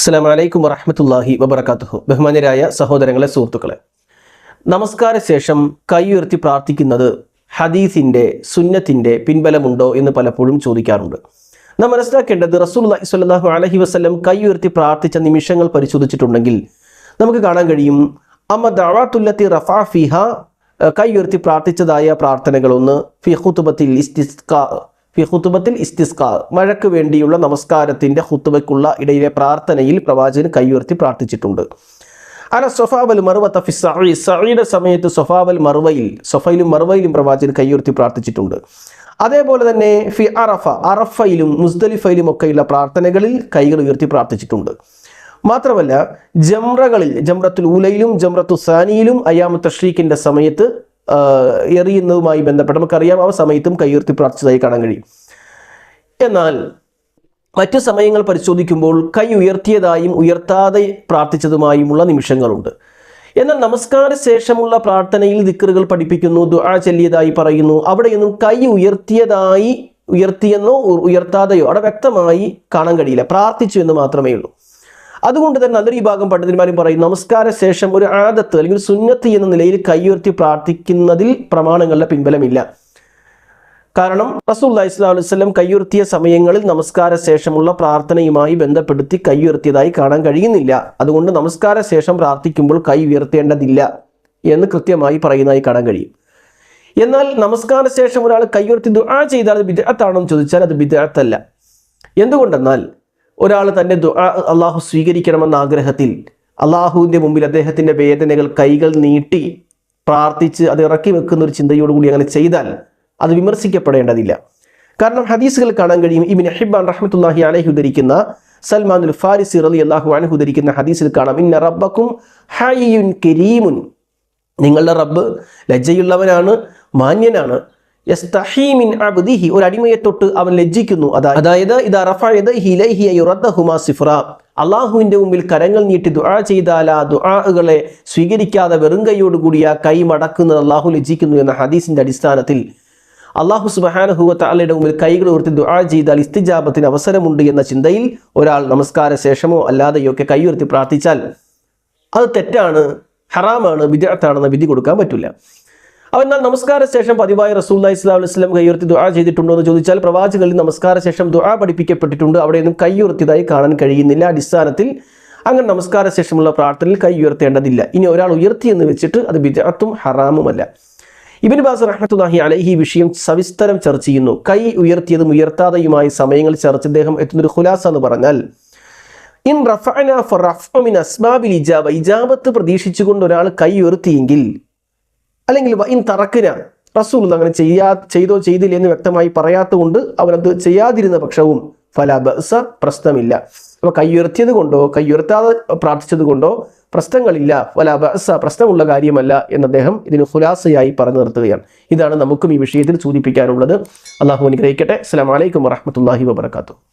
അസ്സാം വലൈക്കും വറഹമത്തല്ലാഹി വബർക്കാത്തുഹു ബഹുമാനരായ സഹോദരങ്ങളെ സുഹൃത്തുക്കളെ. നമസ്കാര ശേഷം കൈ ഉയർത്തി പ്രാർത്ഥിക്കുന്നത് ഹദീസിന്റെ സുന്നത്തിന്റെ പിൻബലമുണ്ടോ എന്ന് പലപ്പോഴും ചോദിക്കാറുണ്ട്. നാം മനസ്സിലാക്കേണ്ടത് റസൂൽ സ്വല്ലല്ലാഹു അലഹി വസ്ലം കൈ ഉയർത്തി പ്രാർത്ഥിച്ച നിമിഷങ്ങൾ പരിശോധിച്ചിട്ടുണ്ടെങ്കിൽ നമുക്ക് കാണാൻ കഴിയും അമ്മ ദവാത്തുല്ലത്തി റഫാ ഫിഹ കൈ ഉയർത്തി പ്രാർത്ഥിച്ചതായ പ്രാർത്ഥനകളൊന്ന് ഫി ഖുതുബത്തിൽ ഇസ്തിസ്കാ ഫി ഖുതുബത്തിൽ ഇസ്തിസ്ക മഴയ്ക്ക് വേണ്ടിയുള്ള നമസ്കാരത്തിന്റെ ഹുത്തുബയ്ക്കുള്ള ഇടയിലെ പ്രാർത്ഥനയിൽ പ്രവാചകൻ കൈ ഉയർത്തി പ്രാർത്ഥിച്ചിട്ടുണ്ട്. അല സൊഫാവൽ മറുവത്ത ഫി സഹി സഹിയുടെ സമയത്ത് സൊഫാവൽ മറുവയിൽ സൊഫയിലും മറുവയിലും പ്രവാചകൻ കൈ ഉയർത്തി പ്രാർത്ഥിച്ചിട്ടുണ്ട്. അതേപോലെ തന്നെ ഫി അറഫ അറഫയിലും മുസ്ദലിഫയിലും ഒക്കെയുള്ള പ്രാർത്ഥനകളിൽ കൈകൾ ഉയർത്തി പ്രാർത്ഥിച്ചിട്ടുണ്ട്. മാത്രമല്ല ജംറകളിൽ ജംറത്തുൽ ഊലയിലും ജംറത്തു സാനിയിലും അയ്യാമു തഷ്രീഖിന്റെ സമയത്ത് എറിയുന്നതുമായി ബന്ധപ്പെട്ട് നമുക്കറിയാം ആ സമയത്തും കൈ ഉയർത്തി പ്രാർത്ഥിച്ചതായി കാണാൻ കഴിയും. എന്നാൽ മറ്റു സമയങ്ങൾ പരിശോധിക്കുമ്പോൾ കൈ ഉയർത്തിയതായും ഉയർത്താതെ പ്രാർത്ഥിച്ചതുമായുമുള്ള നിമിഷങ്ങളുണ്ട്. എന്നാൽ നമസ്കാര ശേഷമുള്ള പ്രാർത്ഥനയിൽ ദിക്കറുകൾ പഠിപ്പിക്കുന്നു ദുആ ചൊല്ലിയതായി പറയുന്നു. അവിടെയൊന്നും കൈ ഉയർത്തിയതായി ഉയർത്തിയെന്നോ ഉയർത്താതെയോ അവിടെ വ്യക്തമായി കാണാൻ കഴിയില്ല. പ്രാർത്ഥിച്ചു എന്ന് മാത്രമേ ഉള്ളൂ. അതുകൊണ്ട് തന്നെ നല്ലൊരു വിഭാഗം പണ്ഡിതന്മാരും പറയും നമസ്കാര ശേഷം ഒരു ആദത്ത് അല്ലെങ്കിൽ സുന്നത്ത് എന്ന നിലയിൽ കൈയുയർത്തി പ്രാർത്ഥിക്കുന്നതിൽ പ്രമാണങ്ങളുടെ പിൻബലമില്ല. കാരണം റസൂൽ ഇസ്ലാം അലൈഹി വസല്ലം കയ്യുയർത്തിയ സമയങ്ങളിൽ നമസ്കാര ശേഷമുള്ള പ്രാർത്ഥനയുമായി ബന്ധപ്പെടുത്തി കൈയുയർത്തിയതായി കാണാൻ കഴിയുന്നില്ല. അതുകൊണ്ട് നമസ്കാര ശേഷം പ്രാർത്ഥിക്കുമ്പോൾ കൈ ഉയർത്തേണ്ടതില്ല എന്ന് കൃത്യമായി പറയുന്നതായി കാണാൻ കഴിയും. എന്നാൽ നമസ്കാര ശേഷം ഒരാൾ കൈയുയർത്തി ദുആ ചെയ്താൽ അത് ബിദ്അത്താണോ എന്ന് ചോദിച്ചാൽ അത് ബിദ്അത്തല്ല. എന്തുകൊണ്ടെന്നാൽ ഒരാൾ ദുആ അള്ളാഹു സ്വീകരിക്കണമെന്ന ആഗ്രഹത്തിൽ അള്ളാഹുവിന്റെ മുമ്പിൽ അദ്ദേഹത്തിന്റെ വേദനകൾ കൈകൾ നീട്ടി പ്രാർത്ഥിച്ച് അത് ഇറക്കി വെക്കുന്ന ഒരു ചിന്തയോടുകൂടി അങ്ങനെ ചെയ്താൽ അത് വിമർശിക്കപ്പെടേണ്ടതില്ല. കാരണം ഹദീസുകൾ കാണാൻ കഴിയും. ഇബിൻ ഹിബാൻ റഹ്മത്തുല്ലാഹി അലഹി ഉദ്ധരിക്കുന്ന സൽമാനുൽ ഫാരിസി റലി അള്ളാഹു അനഹു ഉദ്ധരിക്കുന്ന ഹദീസിൽ കാണാം. ഇന്ന റബ്ബക്കും ഹയ്യുൻ കരീമുൻ. നിങ്ങളുടെ റബ്ബ് ലജ്ജയുള്ളവനാണ് മാന്യനാണ്. യസ്തഹീ അബ്ദിഹി ഒരു അടിമയെ തൊട്ട് അവൻ ലജ്ജിക്കുന്നു. അതാ- അതായത് ഇത് മുമ്പിൽ കരങ്ങൾ നീട്ടി ദുആ ചെയ്താൽ ആ ദുആകളെ സ്വീകരിക്കാതെ വെറും കൈയോടുകൂടി ആ കൈ മടക്കുന്നത് അള്ളാഹു ലജ്ജിക്കുന്നു എന്ന ഹദീസിന്റെ അടിസ്ഥാനത്തിൽ അള്ളാഹു അല്ലയുടെ മുമ്പിൽ കൈകൾ ഉയർത്തി ദുആ ചെയ്താൽ ഇസ്തിജാബത്തിന് അവസരമുണ്ട് എന്ന ചിന്തയിൽ ഒരാൾ നമസ്കാര ശേഷമോ അല്ലാതെയോ ഒക്കെ കൈ ഉയർത്തി പ്രാർത്ഥിച്ചാൽ അത് തെറ്റാണ് ഹറാമാണ് വിദ്യാർത്ഥാണെന്ന് വിധി കൊടുക്കാൻ പറ്റില്ല അപ്പോൾ എന്നാൽ നമസ്കാര ശേഷം പതിവായി റസൂല്ലാ ഇസ്ലാം അലൈഹി കയ്യുർത്തി ദുആ ചെയ്തിട്ടുണ്ടോ എന്ന് ചോദിച്ചാൽ പ്രവാചകളിൽ നമസ്കാര ശേഷം ദുആ പഠിപ്പിക്കപ്പെട്ടിട്ടുണ്ട്. അവിടെയൊന്നും കയ്യുർത്തിയതായി കാണാൻ കഴിയുന്നില്ല. അടിസ്ഥാനത്തിൽ അങ്ങനെ നമസ്കാര ശേഷമുള്ള പ്രാർത്ഥനയിൽ കൈ ഉയർത്തേണ്ടതില്ല ഇനി ഒരാൾ ഉയർത്തി എന്ന് വെച്ചിട്ട് അത് ബിദ്അത്തും ഹറാമുമല്ല. ഇബിൻ ബാസ് റഹ്മത്തുല്ലാഹി അലൈഹി വിഷയം സവിസ്തരം ചർച്ച ചെയ്യുന്നു. കൈ ഉയർത്തിയതും ഉയർത്താതെയുമായ സമയങ്ങൾ ചർച്ച അദ്ദേഹം എത്തുന്നൊരു ഖുലാസ എന്ന് പറഞ്ഞാൽ ഇൻ റഫഅന റഫ്അ മിൻ അസ്ബാബിൽ ഇജാബ. ഇജാബത്ത് പ്രതീക്ഷിച്ചുകൊണ്ട് ഒരാൾ കൈ ഉയർത്തിയെങ്കിൽ അല്ലെങ്കിൽ ഇൻ തറക്കിന റസൂൽ അങ്ങനെ ചെയ്യാ ചെയ്തോ ചെയ്തില്ല എന്ന് വ്യക്തമായി പറയാത്തതുകൊണ്ട് അവനത് ചെയ്യാതിരുന്ന പക്ഷവും ഫലബസ പ്രശ്നമില്ല. അപ്പോൾ കൈ ഉയർത്തിയത് കൊണ്ടോ കൈ പ്രാർത്ഥിച്ചത് കൊണ്ടോ പ്രശ്നങ്ങളില്ല ഫലബസ പ്രശ്നമുള്ള കാര്യമല്ല എന്ന് അദ്ദേഹം ഇതിന് ഖുലാസയായി പറഞ്ഞു നിർത്തുകയാണ്. ഇതാണ് നമുക്കും ഈ വിഷയത്തിൽ സൂചിപ്പിക്കാനുള്ളത്. അള്ളാഹു അനുഗ്രഹിക്കട്ടെ. അസ്സലാമു അലൈക്കും വറഹ്മത്തുള്ളാഹി വബറകാതുഹു.